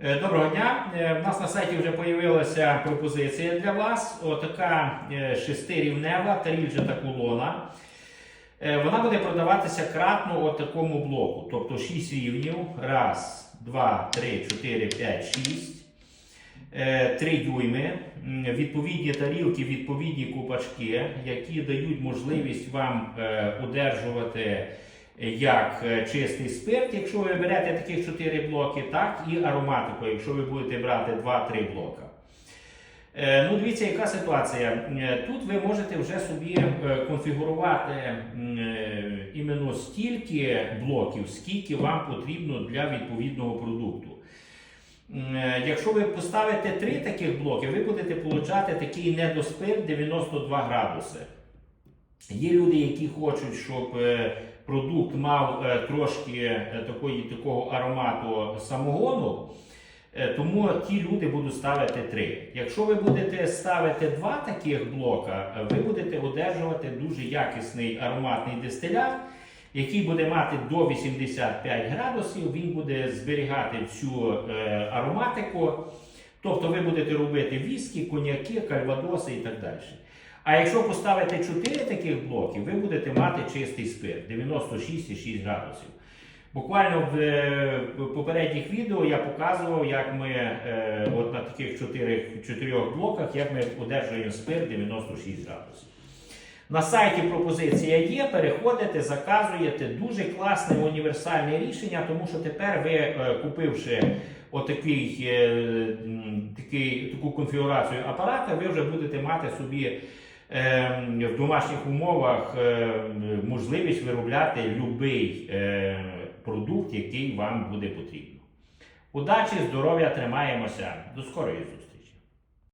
Е, Доброго дня. Е, В нас на сайті вже з'явилася пропозиція для вас. Отака е, шестирівнева тарілжата кулона. Е, Вона буде продаватися кратно от такому блоку. Тобто 6 рівнів. Раз, два, три, чотири, п'ять, шість. Е, 3 дюйми. Відповідні тарілки, відповідні купачки, які дають можливість вам е, одержувати як е, чистий спирт, якщо ви берете таких 4 блоки, так і ароматику, якщо ви будете брати 2-3 блока. Е, Ну, дивіться, яка ситуація. Е, Тут ви можете вже собі е, конфігурувати е, іменно стільки блоків, скільки вам потрібно для відповідного продукту. Е, Якщо ви поставите три таких блоки, ви будете отримати такий недоспирт 92 градуси. Є люди, які хочуть, щоб е, продукт мав е, трошки е, такої, такого аромату самогону, тому ті люди будуть ставити три. Якщо ви будете ставити два таких блока, ви будете одержувати дуже якісний ароматний дистилят, який буде мати до 85 градусів, він буде зберігати е, ароматику. Тобто ви будете робити віскі, коньяки, кальвадоси і так далі. А якщо поставити 4 таких блоки, ви будете мати чистий спирт 96,6 градусів. Буквально в, е, попередніх відео я показував, як ми е, от на таких 4, 4 блоках, як ми одержуємо спирт 96 градусів. На сайті пропозиція є, переходите, заказуєте. Дуже класне універсальне рішення, тому що тепер ви, е, купивши отакий, такий, таку конфігурацію апарата, ви вже будете мати собі в домашніх умовах е, можливість виробляти будь-який е, продукт, який вам буде потрібен. Удачі, здоров'я, тримаємося. До скорої зустрічі!